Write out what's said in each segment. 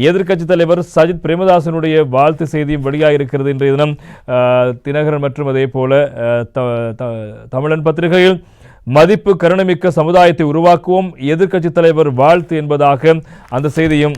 எதிர்க்கட்சி தலைவர் சஜித் பிரேமதாசனுடைய வாழ்த்து செய்தியும் வெளியாகிருக்கிறது இன்றைய தினம். தினகரன் மற்றும் அதே போல த- த- தமிழன் பத்திரிகையில் மதிப்பு கருணமிக்க சமுதாயத்தை உருவாக்குவோம் எதிர்க்கட்சி தலைவர் வாழ்த்து என்பதாக அந்த செய்தியும்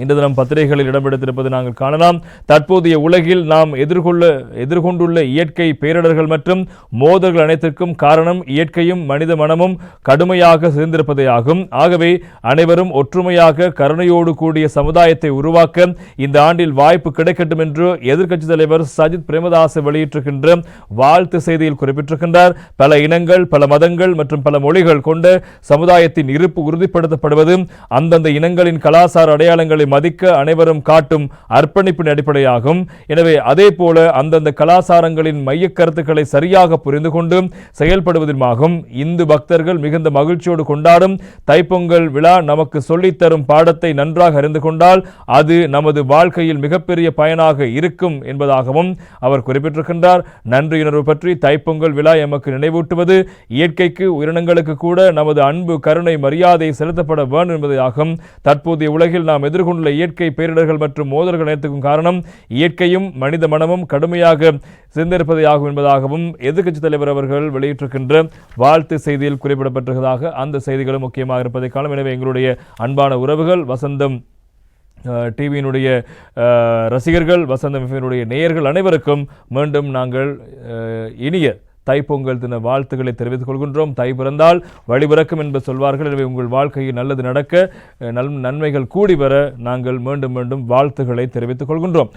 இன்று தினம் பத்திரிகைகளில் இடம்பெடுத்திருப்பது நாங்கள் காணலாம். தற்போதைய உலகில் நாம் எதிர்கொள்ள எதிர்கொண்டுள்ள இயற்கை பேரிடர்கள் மற்றும் மோதல்கள் அனைத்திற்கும் காரணம் இயற்கையும் மனித மனமும் கடுமையாக சிதைந்திருப்பதே ஆகும். ஆகவே அனைவரும் ஒற்றுமையாக கருணையோடு கூடிய சமுதாயத்தை உருவாக்க இந்த ஆண்டில் வாய்ப்பு கிடைக்கட்டும் என்று எதிர்க்கட்சி தலைவர் சஜித் பிரேமதாச வெளியிட்டிருக்கின்ற வாழ்த்து செய்தியில் குறிப்பிட்டிருக்கின்றார். பல இனங்கள் பல மதங்கள் மற்றும் பல மொழிகள் கொண்ட சமுதாயத்தின் இருப்பு உறுதிப்படுத்தப்படுவது அந்தந்த இனங்களின் கலாச்சார அடையாளங்களை மதிக்க அனைவரும் காட்டும் அர்ப்பணிப்பின் அடிப்படையாகும். எனவே அதே போல அந்தந்த கலாச்சாரங்களின் மைய கருத்துக்களை சரியாக புரிந்து கொண்டு செயல்படுவதுமாகும் இந்து பக்தர்கள் மிகுந்த மகிழ்ச்சியோடு கொண்டாடும் தைப்பொங்கல் விழா நமக்கு சொல்லித்தரும் பாடத்தை நன்றாக அறிந்து கொண்டால் அது நமது வாழ்க்கையில் மிகப்பெரிய பயனாக இருக்கும் என்பதாகவும் அவர் குறிப்பிட்டிருக்கின்றார். நன்றியுணர்வு பற்றி தைப்பொங்கல் விழா எமக்கு நினைவூட்டுவது இயற்கைக்கு உயிரினங்களுக்கு கூட நமது அன்பு கருணை மரியாதை செலுத்தப்பட வேண்டும் என்பதாகும். தற்போதைய உலகில் நாம் எதிர்கொண்டுள்ள இயற்கை பேரிடர்கள் மற்றும் மோதல்கள் அனைத்துக்கும் காரணம் இயற்கையும் மனித மனமும் கடுமையாக சிந்திருப்பதையாகும் என்பதாகவும் எதிர்க்கட்சித் தலைவர் அவர்கள் வெளியிட்டிருக்கின்ற வாழ்த்து செய்தியில் குறிப்பிடப்பட்டிருப்பதாக அந்த செய்திகளும் முக்கியமாக இருப்பதை காணும். எனவே எங்களுடைய அன்பான உறவுகள் வசந்தம் டிவியினுடைய ரசிகர்கள் வசந்தம் எஃப்எம்னுடைய நேயர்கள் அனைவருக்கும் மீண்டும் நாங்கள் இனிய தைப்பொங்கல் தின வாழ்த்துக்களை தெரிவித்துக் கொள்கின்றோம். தை பிறந்தால் வழிபிறக்கும் என்று சொல்வார்கள். எனவே உங்கள் வாழ்க்கையில் நல்லது நடக்க நல் நன்மைகள் கூடி வர நாங்கள் மீண்டும் மீண்டும் வாழ்த்துக்களை தெரிவித்துக் கொள்கின்றோம்.